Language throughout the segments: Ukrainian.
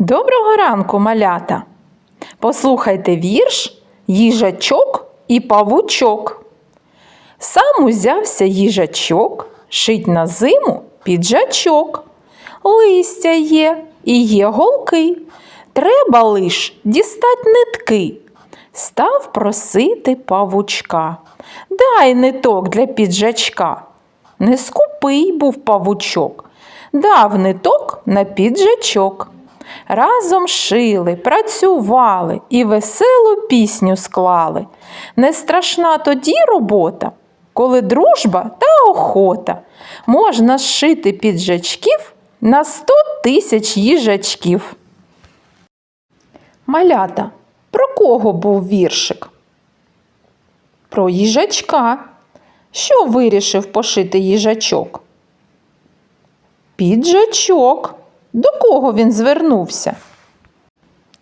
Доброго ранку, малята! Послухайте вірш Їжачок і павучок. Сам узявся їжачок, шить на зиму піджачок. Листя є і є голки. Треба лиш дістать нитки. Став просити павучка. Дай ниток для піджачка. Не скупий був павучок, дав ниток на піджачок. Разом шили, працювали і веселу пісню склали. Не страшна тоді робота, коли дружба та охота. Можна зшити піджачків на сто тисяч їжачків. Малята, про кого був віршик? Про їжачка. Що вирішив пошити їжачок? Піджачок. До кого він звернувся?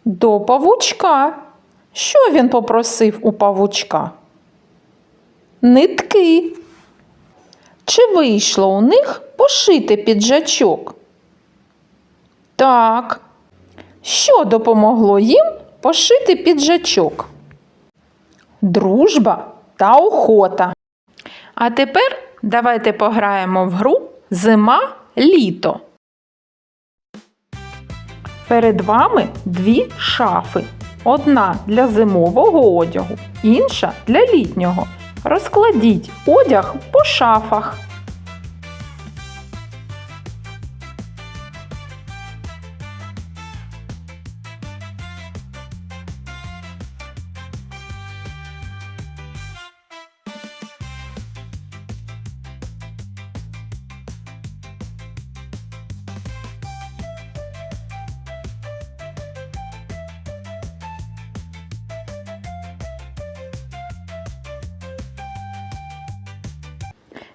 До павучка. Що він попросив у павучка? Нитки. Чи вийшло у них пошити піджачок? Так. Що допомогло їм пошити піджачок? Дружба та охота. А тепер давайте пограємо в гру Зима літо. Перед вами дві шафи. Одна для зимового одягу, інша для літнього. Розкладіть одяг по шафах.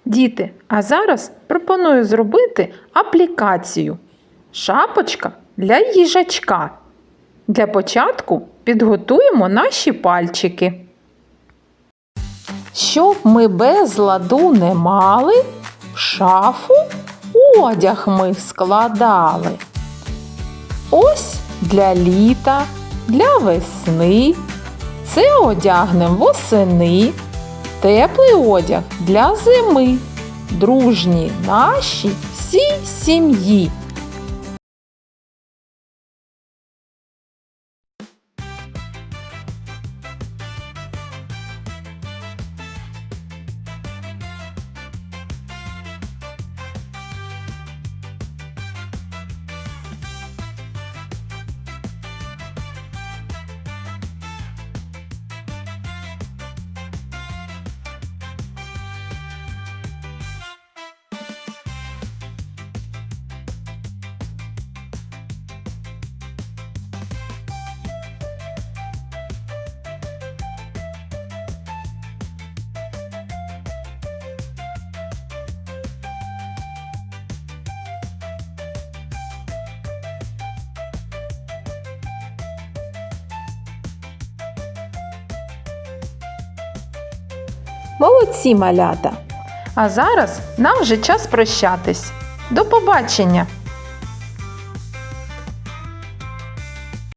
Діти, а зараз пропоную зробити аплікацію. Шапочка для їжачка. Для початку підготуємо наші пальчики. Щоб ми без ладу не мали, в шафу одяг ми складали. Ось для літа, для весни. Це одягнем восени. Теплий одяг для зими. Дружні наші всій сім'ї. Молодці малята! А зараз нам вже час прощатись. До побачення!